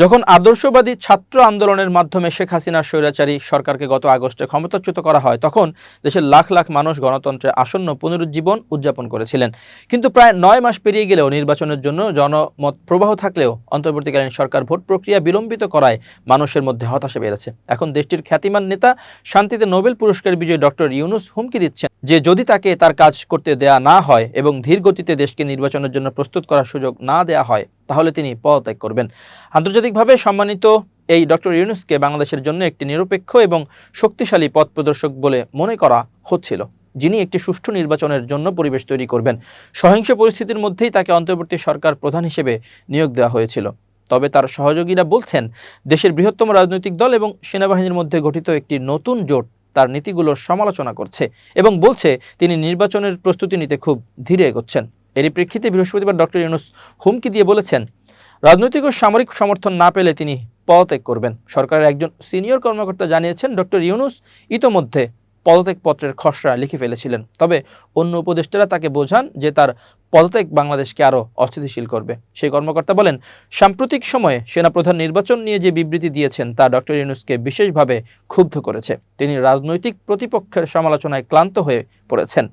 যখন আদর্শবাদী ছাত্র আন্দোলনের মাধ্যমে শেখ হাসিনার স্বৈরাচারী সরকারকে গত আগস্টে ক্ষমতাচ্যুত করা হয়, তখন দেশের লাখ লাখ মানুষ গণতন্ত্রের আসন্ন পুনরুজ্জীবন উদযাপন করেছিলেন। কিন্তু প্রায় নয় মাস পেরিয়ে গেলেও নির্বাচনের জন্য জনমত প্রবাহ থাকলেও অন্তর্বর্তীকালীন সরকার ভোট প্রক্রিয়া বিলম্বিত করায় মানুষের মধ্যে হতাশা বেড়েছে। এখন দেশটির খ্যাতিমান নেতা শান্তিতে নোবেল পুরস্কার বিজয়ী ডক্টর ইউনুস হুমকি দিচ্ছেন। যে যদি তাকে তার কাজ করতে দেয়া না হয় এবং ধীর গতিতে দেশকে নির্বাচনের জন্য প্রস্তুত করার সুযোগ না দেয়া হয়, তাহলে তিনি পদত্যাগ করবেন। আন্তর্জাতিকভাবে সম্মানিত এই ডক্টর ইউনুসকে বাংলাদেশের জন্য একটি নিরপেক্ষ এবং শক্তিশালী পথ প্রদর্শক বলে মনে করা হচ্ছিল। যিনি একটি সুষ্ঠু নির্বাচনের জন্য পরিবেশ তৈরি করবেন। সহিংস পরিস্থিতির মধ্যেই তাকে অন্তর্বর্তী সরকার প্রধান হিসেবে নিয়োগ দেওয়া হয়েছিল। তবে তার সহযোগীরা বলছেন, দেশের বৃহত্তম রাজনৈতিক দল এবং সেনাবাহিনীর মধ্যে গঠিত একটি নতুন জোট তার নীতিগুলোর সমালোচনা করছে এবং বলছে তিনি নির্বাচনের প্রস্তুতি নিতে খুব ধীরে এগোচ্ছেন। এরই প্রেক্ষিতে বৃহস্পতিবার ডক্টর ইউনুস হুমকি দিয়ে বলেছেন, রাজনৈতিক ও সামরিক সমর্থন না পেলে তিনি পদত্যাগ করবেন। সরকারের একজন সিনিয়র কর্মকর্তা জানিয়েছেন, ডক্টর ইউনুস ইতোমধ্যে পদত্যাগ পত্রের খসড়া লিখে ফেলেছিলেন। তবে অন্য উপদেষ্টারা তাকে বোঝান যে তার পদত্যাগ বাংলাদেশকে আরও অস্থিতিশীল করবে। সেই কর্মকর্তা বলেন, সাম্প্রতিক সময়ে সেনাপ্রধান নির্বাচন নিয়ে যে বিবৃতি দিয়েছেন তা ডক্টর ইউনুসকে বিশেষভাবে ক্ষুব্ধ করেছে। তিনি রাজনৈতিক প্রতিপক্ষের সমালোচনায় ক্লান্ত হয়ে পড়েছেন।